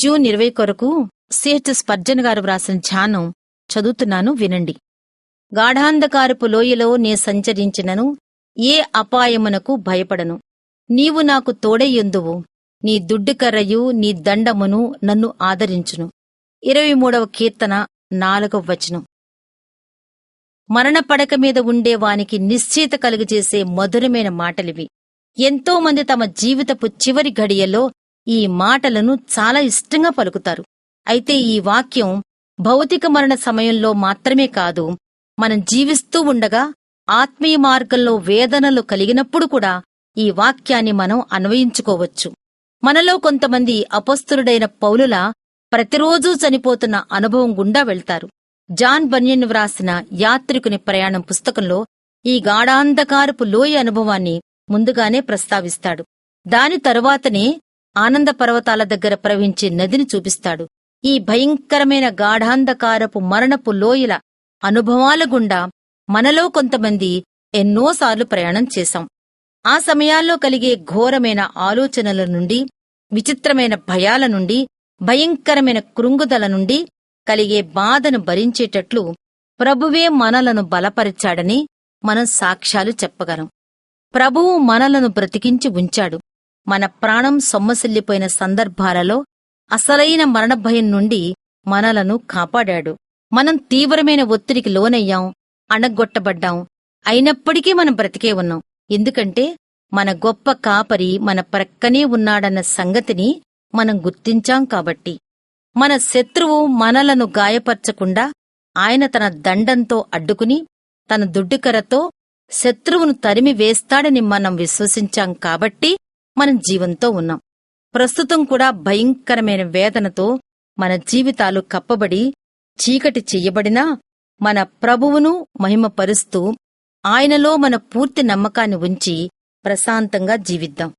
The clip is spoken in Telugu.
జూన్ ఇరవై కొరకు సిహెచ్ స్పర్జన్ గారు వ్రాసిన ధ్యానం చదువుతున్నాను వినండి. గాఢాంధకారపు లోయలో నే సంచరించినను ఏ అపాయమునకు భయపడను. నీవు నాకు తోడయ్యుందువు నీ దుడ్డుకర్రయు నీ దండమును నన్ను ఆదరించును. ఇరవై మూడవ కీర్తన నాలుగవ వచనం. మరణ పడక మీద ఉండే వానికి నిశ్చయిత కలుగజేసే మధురమైన మాటలివి. ఎంతో మంది తమ జీవితపు చివరి ఘడియలో ఈ మాటలను చాలా ఇష్టంగా పలుకుతారు. అయితే ఈ వాక్యం భౌతిక మరణ సమయంలో మాత్రమే కాదు మనం జీవిస్తూ ఉండగా ఆత్మీయ మార్గంలో వేదనలు కలిగినప్పుడు కూడా ఈ వాక్యాన్ని మనం అన్వయించుకోవచ్చు. మనలో కొంతమంది అపస్తులుడైన పౌలుల ప్రతిరోజూ చనిపోతున్న అనుభవం గుండా వెళ్తారు. జాన్ బన్యన్ వ్రాసిన యాత్రికుని ప్రయాణం పుస్తకంలో ఈ గాఢాంధకారపు లోయ అనుభవాన్ని ముందుగానే ప్రస్తావిస్తాడు. దాని తరువాతనే ఆనంద పర్వతాల దగ్గర ప్రవహించే నదిని చూపిస్తాడు. ఈ భయంకరమైన గాఢాంధకారపు మరణపు లోయల అనుభవాల గుండా మనలో కొంతమంది ఎన్నోసార్లు ప్రయాణం చేశాం. ఆ సమయాల్లో కలిగే ఘోరమైన ఆలోచనల నుండి విచిత్రమైన భయాల నుండి భయంకరమైన కృంగుదల నుండి కలిగే బాధను భరించేటట్లు ప్రభువే మనలను బలపరిచాడని మనం సాక్ష్యాలు చెప్పగలం. ప్రభువు మనలను బ్రతికించి ఉంచాడు. మన ప్రాణం సొమ్మసిల్లిపోయిన సందర్భాలలో అసలైన మరణభయం నుండి మనలను కాపాడాడు. మనం తీవ్రమైన ఒత్తిడికి లోనయ్యాం అణగొట్టబడ్డాం. అయినప్పటికీ మనం బ్రతికే ఉన్నాం. ఎందుకంటే మన గొప్ప కాపరి మన ప్రక్కనే ఉన్నాడన్న సంగతిని మనం గుర్తించాం కాబట్టి. మన శత్రువు మనలను గాయపరచకుండా ఆయన తన దండంతో అడ్డుకుని తన దుడ్డుకరతో శత్రువును తరిమి వేస్తాడని మనం విశ్వసించాం కాబట్టి మనం జీవంతో ఉన్నాం. ప్రస్తుతం కూడా భయంకరమైన వేదనతో మన జీవితాలు కప్పబడి చీకటి చెయ్యబడినా మన ప్రభువును మహిమపరుస్తూ ఆయనలో మన పూర్తి నమ్మకాన్ని ఉంచి ప్రశాంతంగా జీవిద్దాం.